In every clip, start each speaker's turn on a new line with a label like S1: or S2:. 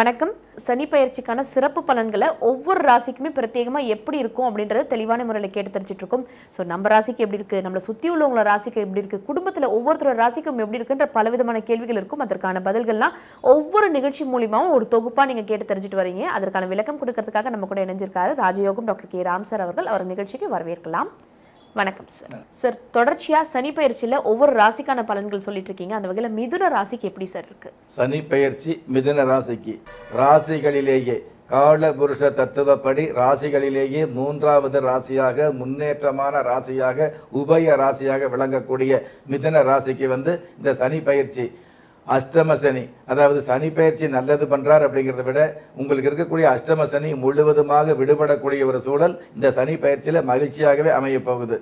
S1: வணக்கம். சனி பயிற்சிக்கான சிறப்பு பலன்களை ஒவ்வொரு ராசிக்குமே பிரத்யேகமாக எப்படி இருக்கும் அப்படின்றத தெளிவான முறையில் கேட்டு தெரிஞ்சுட்டு இருக்கோம். ஸோ நம்ம ராசிக்கு எப்படி இருக்குது நம்மளை சுற்றி உள்ளவங்கள ராசிக்கு எப்படி இருக்குது குடும்பத்தில் ஒவ்வொருத்தரோட ராசிக்கும் எப்படி இருக்குன்ற பலவிதமான கேள்விகள் இருக்கும். அதற்கான பதில்கள்லாம் ஒவ்வொரு நிகழ்ச்சி மூலியமாகவும் ஒரு தொகுப்பாக நீங்கள் கேட்டு தெரிஞ்சுட்டு வரீங்க. அதற்கான விளக்கம் கொடுக்கறதுக்காக நம்ம கூட இணைஞ்சிருக்காரு ராஜயோகம் டாக்டர் கே. ராம் சார் அவர்கள். அவர் நிகழ்ச்சிக்கு வரவேற்கலாம். வணக்கம் சார் சார் தொடர்ச்சியாக சனி பயிற்சியில் ஒவ்வொரு ராசிக்கான பலன்கள் சொல்லிட்டு இருக்கீங்க அந்த வகையில் மிதுன ராசிக்கு எப்படி சார் இருக்கு?
S2: சனி பயிற்சி மிதுன ராசிக்கு. ராசிகளிலேயே கால புருஷ தத்துவப்படி ராசிகளிலேயே மூன்றாவது ராசியாக முன்னேற்றமான ராசியாக உபய ராசியாக விளங்கக்கூடிய மிதுன ராசிக்கு வந்து இந்த சனி பயிற்சி. அஷ்டம சனி. அதாவது சனி பயிற்சி நல்லது பண்றார் அப்படிங்கிறத விட உங்களுக்கு இருக்கக்கூடிய அஷ்டம சனி முழுவதுமாக விடுபடக்கூடிய ஒரு சூழல் இந்த சனி பயிற்சியில மகிழ்ச்சியாகவே அமைய போகுது.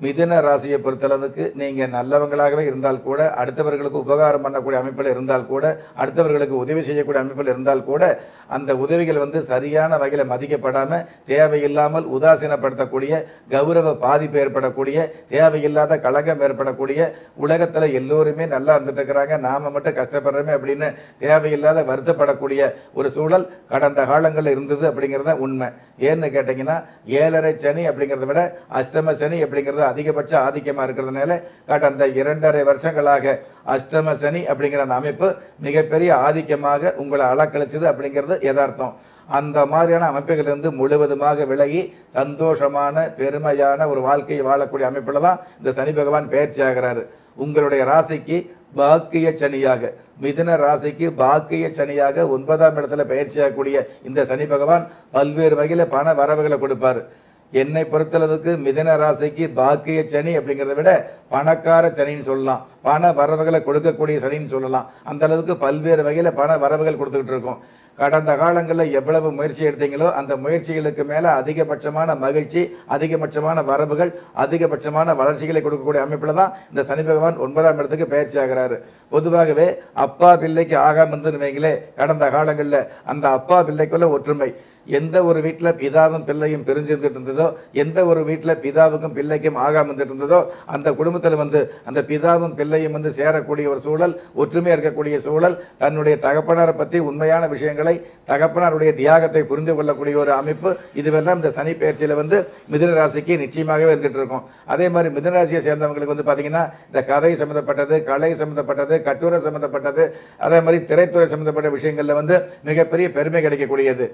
S2: மிதுன ராசியை பொறுத்தளவுக்கு நீங்கள் நல்லவங்களாகவே இருந்தால் கூட அடுத்தவர்களுக்கு உபகாரம் பண்ணக்கூடிய அமைப்பில் இருந்தால் கூட அடுத்தவர்களுக்கு உதவி செய்யக்கூடிய அமைப்பில் இருந்தால் கூட அந்த உதவிகள் வந்து சரியான வகையில் மதிக்கப்படாமல் தேவையில்லாமல் உதாசீனப்படுத்தக்கூடிய கௌரவ பாதிப்பு ஏற்படக்கூடிய தேவையில்லாத கலகம் ஏற்படக்கூடிய உலகத்தில் எல்லோருமே நல்லா இருந்துட்டு இருக்கிறாங்க நாம மட்டும் கஷ்டப்படுறோமே அப்படின்னு தேவையில்லாத வருத்தப்படக்கூடிய ஒரு சூழல் கடந்த காலங்களில் இருந்தது அப்படிங்கிறத உண்மை. ஏன்னு கேட்டிங்கன்னா ஏழரை சனி அப்படிங்கிறத விட அஷ்டம சனி அப்படிங்கிறது அதிகபட்ச ஆதிக்கமா இருக்கிறதுனால கடந்த இரண்டரை வருஷங்களாக அஷ்டம சனி அப்படிங்கிற அந்த அமைப்பு மிகப்பெரிய ஆதிக்கமாக உங்களை அளக்கழிச்சது அப்படிங்கிறது யதார்த்தம். அந்த மாதிரியான அமைப்புகளிலிருந்து முழுவதுமாக விலகி சந்தோஷமான பெருமையான ஒரு வாழ்க்கையை வாழக்கூடிய அமைப்பில் தான் இந்த சனி பகவான் பயிற்சி ஆகிறாரு. உங்களுடைய ராசிக்கு பாக்கிய சனியாக மிதுன ராசிக்கு பாக்கிய சனியாக ஒன்பதாம் இடத்துல பயிற்சியாகக்கூடிய இந்த சனி பகவான் பல்வேறு வகையில பண வரவுகளை கொடுப்பாரு. என்னை பொறுத்தளவுக்கு மிதன ராசிக்கு பாக்கிய சனி அப்படிங்கிறத விட பணக்கார சனின்னு சொல்லலாம். பண வரவுகளை கொடுக்கக்கூடிய சனின்னு சொல்லலாம். அந்த அளவுக்கு பல்வேறு வகையில் பண வரவுகள் கொடுத்துக்கிட்டு இருக்கோம். கடந்த காலங்களில் எவ்வளவு முயற்சி எடுத்தீங்களோ அந்த முயற்சிகளுக்கு மேலே அதிகபட்சமான மகிழ்ச்சி அதிகபட்சமான வரவுகள் அதிகபட்சமான வளர்ச்சிகளை கொடுக்கக்கூடிய அமைப்பில் தான் இந்த சனி பகவான் ஒன்பதாம் இடத்துக்கு பயிற்சி ஆகிறாரு. பொதுவாகவே அப்பா பிள்ளைக்கு ஆகாம இருந்துன்னு வைங்களே கடந்த காலங்களில் அந்த அப்பா பிள்ளைக்குள்ள ஒற்றுமை. எந்த ஒரு வீட்டில் பிதாவும் பிள்ளையும் பிரிஞ்சிருந்துட்டு இருந்ததோ எந்த ஒரு வீட்டில் பிதாவுக்கும் பிள்ளைக்கும் ஆகாம இருந்துட்டு இருந்ததோ அந்த குடும்பத்தில் வந்து அந்த பிதாவும் பிள்ளையும் வந்து சேரக்கூடிய ஒரு சூழல் ஒற்றுமையாக இருக்கக்கூடிய சூழல் தன்னுடைய தகப்பனாரை பற்றி உண்மையான விஷயங்களை தகப்பனாருடைய தியாகத்தை புரிந்து கொள்ளக்கூடிய ஒரு அமைப்பு இதுவெல்லாம் இந்த சனி பயிற்சியில் வந்து மிதுன ராசிக்கு நிச்சயமாகவே இருந்துட்டு இருக்கும். அதே மாதிரி மிதுன ராசியை சேர்ந்தவங்களுக்கு வந்து பார்த்தீங்கன்னா இந்த கதை சம்மந்தப்பட்டது கலை சம்மந்தப்பட்டது கட்டுரை சம்மந்தப்பட்டது அதே மாதிரி திரைத்துறை சம்மந்தப்பட்ட விஷயங்களில் வந்து மிகப்பெரிய பெருமை கிடைக்கக்கூடியது.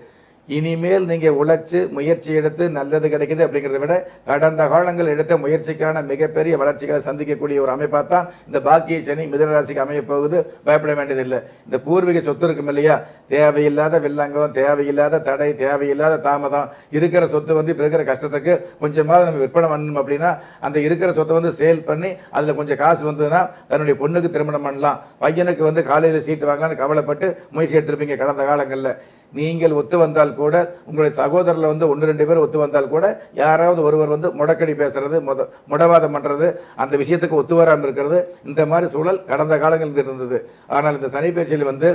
S2: இனிமேல் நீங்க உழைச்சு முயற்சி எடுத்து நல்லது கிடைக்குது அப்படிங்கிறத விட கடந்த காலங்கள் எடுத்த முயற்சிக்கான மிகப்பெரிய வளர்ச்சிகளை சந்திக்கக்கூடிய ஒரு அமைப்பா தான் இந்த பாக்கிய சனி மிதனராசிக்கு அமைய போகுது. பயப்பட வேண்டியதில்லை. இந்த பூர்வீக சொத்து இருக்கும் இல்லையா? தேவையில்லாத வில்லங்கம் தேவையில்லாத தடை தேவையில்லாத தாமதம். இருக்கிற சொத்து வந்து இப்ப இருக்கிற கஷ்டத்துக்கு கொஞ்சமாவது நம்ம விற்பனை பண்ணணும் அப்படின்னா அந்த இருக்கிற சொத்தை வந்து சேல் பண்ணி அதுல கொஞ்சம் காசு வந்ததுன்னா தன்னுடைய பொண்ணுக்கு திருமணம் பண்ணலாம். பையனுக்கு வந்து காலையில் சீட்டு வாங்கலாம்னு கவலைப்பட்டு முயற்சி எடுத்திருப்பீங்க கடந்த காலங்களில். நீங்கள் ஒத்து வந்தால் கூட உங்களுடைய சகோதரில் வந்து ஒன்று ரெண்டு பேர் ஒத்து வந்தால் கூட யாராவது ஒருவர் வந்து முடக்கடி பேசுறது முத முடவாதம் பண்ணுறது அந்த விஷயத்துக்கு ஒத்து வராமல் இருக்கிறது இந்த மாதிரி சூழல் கடந்த காலங்களில் இருந்தது. ஆனால் இந்த சனி பேச்சில் வந்து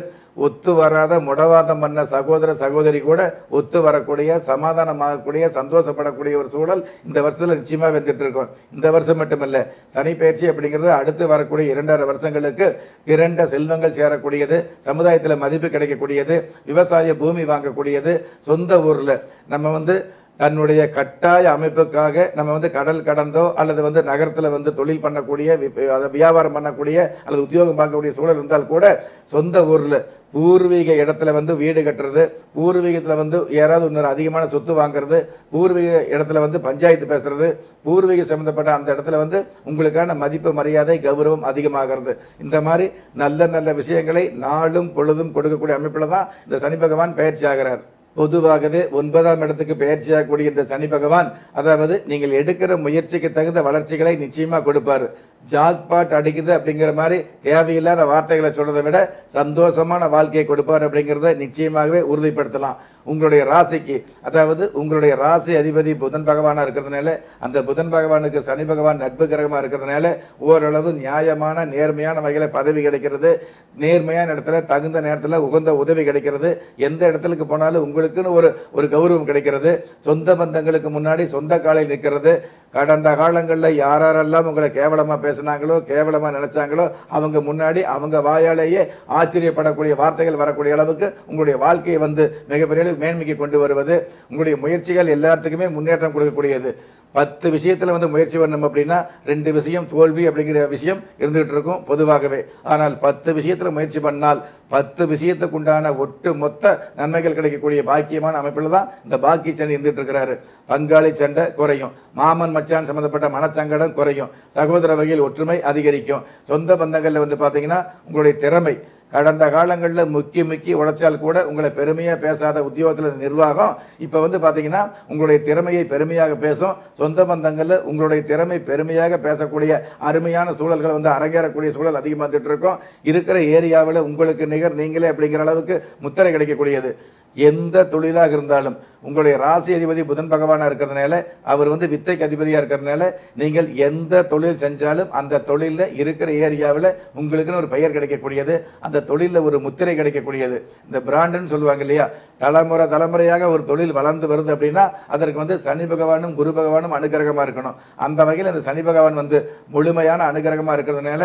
S2: ஒத்து வராத முடவாதம் பண்ண சகோதர சகோதரி கூட ஒத்து வரக்கூடிய சமாதானமாகக்கூடிய சந்தோஷப்படக்கூடிய ஒரு சூழல் இந்த வருஷத்தில் நிச்சயமாக வந்துட்டு இருக்கோம். இந்த வருஷம் மட்டுமல்ல சனி பயிற்சி அப்படிங்கிறது அடுத்து வரக்கூடிய இரண்டரை வருஷங்களுக்கு திரண்ட செல்வங்கள் சேரக்கூடியது சமுதாயத்தில் மதிப்பு கிடைக்கக்கூடியது விவசாய பூமி வாங்கக்கூடியது சொந்த ஊரில். நம்ம வந்து தன்னுடைய கட்டாய அமைப்புக்காக நம்ம வந்து கடல் கடந்தோ அல்லது வந்து நகரத்தில் வந்து தொழில் பண்ணக்கூடிய அதை வியாபாரம் பண்ணக்கூடிய அல்லது உத்தியோகம் பார்க்கக்கூடிய சூழல் இருந்தால் கூட சொந்த ஊரில் பூர்வீக இடத்துல வந்து வீடு கட்டுறது பூர்வீகத்தில் வந்து யாராவது இன்னொரு அதிகமான சொத்து வாங்குறது பூர்வீக இடத்துல வந்து பஞ்சாயத்து பேசுறது பூர்வீக சம்மந்தப்பட்ட அந்த இடத்துல வந்து உங்களுக்கான மதிப்பு மரியாதை கௌரவம் அதிகமாகிறது. இந்த மாதிரி நல்ல நல்ல விஷயங்களை நாளும் பொழுதும் கொடுக்கக்கூடிய அமைப்பில் தான் இந்த சனி பகவான் பயிற்சி ஆகிறார். பொதுவாகவே ஒன்பதாம் இடத்துக்கு பயிற்சியாகக்கூடிய இந்த சனி பகவான் அதாவது நீங்கள் எடுக்கிற முயற்சிக்கு தகுந்த வளர்ச்சிகளை நிச்சயமாக கொடுப்பார். ஜாக்பாட் அடிக்குது அப்படிங்கிற மாதிரி தேவையில்லாத வார்த்தைகளை சொல்றதை விட சந்தோஷமான வாழ்க்கையை கொடுப்பார் அப்படிங்கிறத நிச்சயமாகவே உறுதிப்படுத்தலாம். உங்களுடைய ராசிக்கு அதாவது உங்களுடைய ராசி அதிபதி புதன் பகவானாக இருக்கிறதுனால அந்த புதன் பகவானுக்கு சனி பகவான் நட்பு கிரகமாக இருக்கிறதுனால ஓரளவு நியாயமான நேர்மையான வகையில் பதவி கிடைக்கிறது. நேர்மையான இடத்துல தகுந்த நேரத்தில் உகந்த உதவி கிடைக்கிறது. எந்த இடத்துக்கு போனாலும் உங்களுக்குன்னு ஒரு ஒரு கௌரவம் கிடைக்கிறது. சொந்த பந்தங்களுக்கு முன்னாடி சொந்த காலையில் நிற்கிறது கடந்த காலங்களில் யாரெல்லாம் உங்களை கேவலமாக பேசினாங்களோ கேவலமாக நினச்சாங்களோ அவங்க முன்னாடி அவங்க வாயாலேயே ஆச்சரியப்படக்கூடிய வார்த்தைகள் வரக்கூடிய அளவுக்கு உங்களுடைய வாழ்க்கையை வந்து மிகப்பெரிய மேன்மைக்கு கொண்டு வருவது உங்களுடைய முயற்சிகள் எல்லாத்துக்குமே முன்னேற்றம் கொடுக்கக்கூடியது. பத்து விஷயத்தில் வந்து முயற்சி பண்ணணும் அப்படின்னா ரெண்டு விஷயம் தோல்வி அப்படிங்கிற விஷயம் இருந்துகிட்டு இருக்கும் பொதுவாகவே. ஆனால் பத்து விஷயத்தில் முயற்சி பண்ணால் பத்து விஷயத்துக்கு உண்டான ஒட்டு மொத்த நன்மைகள் கிடைக்கக்கூடிய பாக்கியமான அமைப்பில் தான் இந்த பாக்கிய சண்டை இருந்துகிட்டு இருக்கிறாரு. பங்காளி சண்டை குறையும். மாமன் மச்சான் சம்பந்தப்பட்ட மனச்சங்கடம் குறையும். சகோதர வகையில் ஒற்றுமை அதிகரிக்கும். சொந்த பந்தங்களில் வந்து பார்த்தீங்கன்னா உங்களுடைய திறமை கடந்த காலங்களில் முக்கி முக்கி உழைச்சால் கூட உங்களை பெருமையாக பேசாத உத்தியோகத்தில் நிர்வாகம் இப்போ வந்து பார்த்தீங்கன்னா உங்களுடைய திறமையை பெருமையாக பேசும். சொந்த பந்தங்களில் உங்களுடைய திறமை பெருமையாக பேசக்கூடிய அருமையான சூழல்கள் வந்து அரங்கேறக்கூடிய சூழல் அதிகமாக வந்துட்டு இருக்கும் இருக்கிற ஏரியாவில் உங்களுக்கு நிகர் நீங்களே அப்படிங்கிற அளவுக்கு முத்திரை கிடைக்கக்கூடியது. எந்த தொழிலாக இருந்தாலும் உங்களுடைய ராசி அதிபதி புதன் பகவானாக இருக்கிறதுனால அவர் வந்து வித்தைக்கு அதிபதியாக இருக்கிறதுனால நீங்கள் எந்த தொழில் செஞ்சாலும் அந்த தொழிலில் இருக்கிற ஏரியாவில் உங்களுக்குன்னு ஒரு பெயர் கிடைக்கக்கூடியது அந்த தொழிலில் ஒரு முத்திரை கிடைக்கக்கூடியது. இந்த பிராண்டுன்னு சொல்லுவாங்க இல்லையா? தலைமுறை தலைமுறையாக ஒரு தொழில் வளர்ந்து வருது அப்படின்னா அதற்கு வந்து சனி பகவானும் குரு பகவானும் அனுகிரகமாக இருக்கணும். அந்த வகையில் அந்த சனி பகவான் வந்து முழுமையான அனுகிரகமாக இருக்கிறதுனால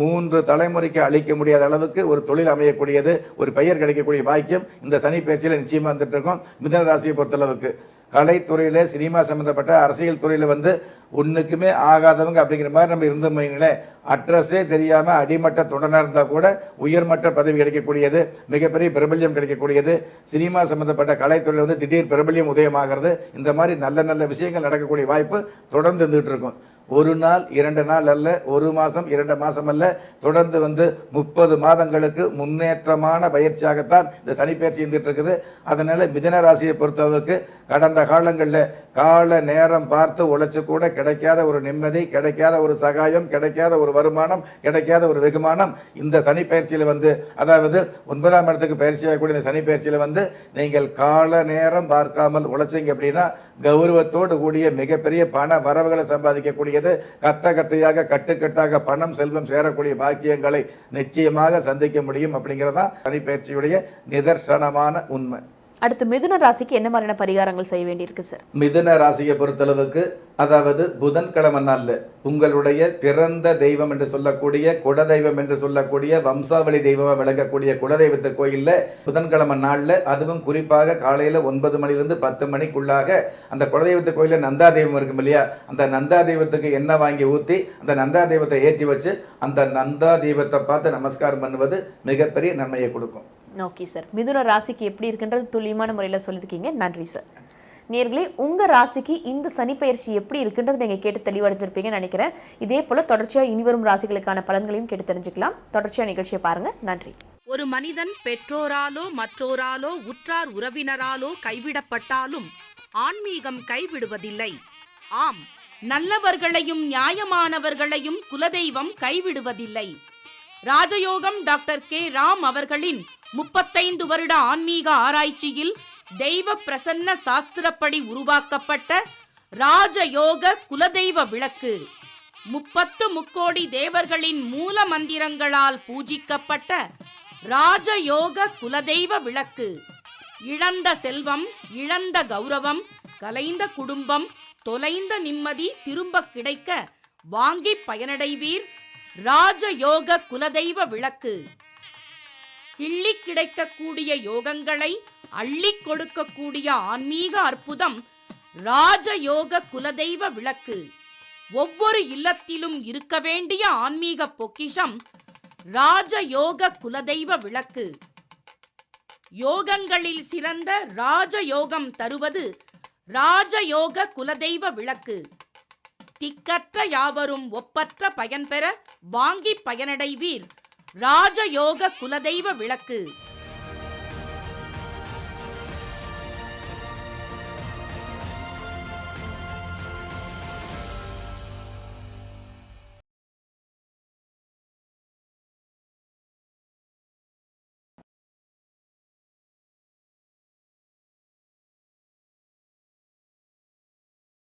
S2: மூன்று தலைமுறைக்கு அழிக்க முடியாத அளவுக்கு ஒரு தொழில் அமையக்கூடியது ஒரு பெயர் கிடைக்கக்கூடிய பாக்கியம் இந்த சனி பயிற்சியில் நிச்சயமாக வந்துட்டு இருக்கும். மிதன ராசியை பொறுத்தளவுக்கு. கலைத்துறையில சினிமா சம்பந்தப்பட்ட அரசியல் துறையில் வந்து ஒன்றுக்குமே ஆகாதவங்க அப்படிங்கிற மாதிரி நம்ம இருந்தோம்னே அட்ரஸே தெரியாம அடிமட்ட தொடனா இருந்தா கூட உயர்மட்ட பதவி கிடைக்கக்கூடியது மிகப்பெரிய பிரபல்யம் கிடைக்கக்கூடியது. சினிமா சம்மந்தப்பட்ட கலைத்துறையில் வந்து திடீர் பிரபல்யம் உதயமாகிறது. இந்த மாதிரி நல்ல நல்ல விஷயங்கள் நடக்கக்கூடிய வாய்ப்பு தொடர்ந்து இருந்துகிட்டு இருக்கும். ஒரு நாள் இரண்டு நாள் அல்ல ஒரு மாதம் இரண்டு மாதம் அல்ல. தொடர்ந்து வந்து முப்பது மாதங்களுக்கு முன்னேற்றமான பயிற்சியாகத்தான் இந்த சனி பயிற்சி இருந்துட்டு இருக்குது அதனால் மிதன ராசியை பொறுத்தளவுக்கு கடந்த காலங்களில் கால நேரம் பார்த்து உழைச்சி கூட கிடைக்காத ஒரு நிம்மதி கிடைக்காத ஒரு சகாயம் கிடைக்காத ஒரு வருமானம் கிடைக்காத ஒரு வெகுமானம் இந்த சனி வந்து அதாவது ஒன்பதாம் இடத்துக்கு பயிற்சியாகக்கூடிய இந்த சனி வந்து நீங்கள் கால நேரம் பார்க்காமல் உழைச்சீங்க அப்படின்னா கௌரவத்தோடு கூடிய மிகப்பெரிய பண வரவுகளை சம்பாதிக்கக்கூடிய சம்பாதிக்கக்கூடியது கத்த கத்தையாக கட்டுக்கட்டாக பணம் செல்வம் சேரக்கூடிய பாக்கியங்களை நிச்சயமாக சந்திக்க முடியும் அப்படிங்கிறதான் சனி நிதர்சனமான உண்மை.
S1: அடுத்து மிதுன ராசிக்கு என்ன மாதிரியான பரிகாரங்கள் செய்ய வேண்டியிருக்கு சார்
S2: மிதுன ராசியை பொறுத்தளவுக்கு அதாவது புதன்கிழமை நாளில் உங்களுடைய பிறந்த தெய்வம் என்று சொல்லக்கூடிய குலதெய்வம் என்று சொல்லக்கூடிய வம்சாவளி தெய்வமாக விளங்கக்கூடிய குலதெய்வத்து கோயிலில் புதன்கிழமை நாளில் அதுவும் குறிப்பாக காலையில் ஒன்பது மணிலிருந்து பத்து மணிக்குள்ளாக அந்த குலதெய்வத்து கோயிலில் நந்தா தெய்வம் இருக்கும் இல்லையா? அந்த நந்தா தெய்வத்துக்கு எண்ணெய் வாங்கி ஊற்றி அந்த நந்தா தெய்வத்தை ஏற்றி வச்சு அந்த நந்தா தெய்வத்தை பார்த்து நமஸ்காரம் பண்ணுவது மிகப்பெரிய நன்மையை கொடுக்கும்.
S1: Okay sir. மிதுன ராசிக்கு எப்படி இருக்குன்றது துல்லியமான முறையில் சொல்லியிருக்கீங்க. நன்றி சார். நேர்களே உங்கள் ராசிக்கு இந்த சனி எப்படி இருக்குன்றது நீங்கள் கேட்டு தெளிவடைஞ்சிருப்பீங்கன்னு நினைக்கிறேன். இதே போல் தொடர்ச்சியாக இனிவரும் ராசிகளுக்கான பலன்களையும் கேட்டு தெரிஞ்சுக்கலாம். தொடர்ச்சியாக நிகழ்ச்சியை பாருங்கள் நன்றி.
S3: ஒரு மனிதன் பெற்றோராலோ மற்றோராலோ உற்றார் உறவினராலோ கைவிடப்பட்டாலும் ஆன்மீகம் கைவிடுவதில்லை. ஆம் நல்லவர்களையும் நியாயமானவர்களையும் குலதெய்வம் கைவிடுவதில்லை. ராஜயோகம் டாக்டர் கே. ராம் அவர்களின் முப்பத்தைந்து வருட ஆன்மீக ஆராய்ச்சியில் தெய்வ பிரசன்ன சாஸ்திரப்படி உருவாக்கப்பட்ட ராஜயோக குலதெய்வ விளக்கு. முப்பத்து முக்கோடி தேவர்களின் மூல மந்திரங்களால் பூஜிக்கப்பட்ட ராஜயோக குலதெய்வ விளக்கு. இழந்த செல்வம் இழந்த கௌரவம் கலைந்த குடும்பம் தொலைந்த நிம்மதி திரும்ப கிடைக்க வாங்கி பயனடைவீர் ராஜயோக குலதெய்வ விளக்கு. கிள்ளி கிடைக்கக்கூடிய யோகங்களை அள்ளி கொடுக்கக்கூடிய ஆன்மீக அற்புதம் ராஜயோக குலதெய்வ விளக்கு. ஒவ்வொரு இல்லத்திலும் இருக்க வேண்டிய ஆன்மீக பொக்கிஷம் ராஜயோக குலதெய்வ விளக்கு. யோகங்களில் சிறந்த ராஜயோகம் தருவது ராஜயோக குலதெய்வ விளக்கு. திக்கற்ற யாவரும் ஒப்பற்ற பயன்பெற வாங்கி பயனடைவீர். ராஜயோக குலதெய்வ விளக்கு.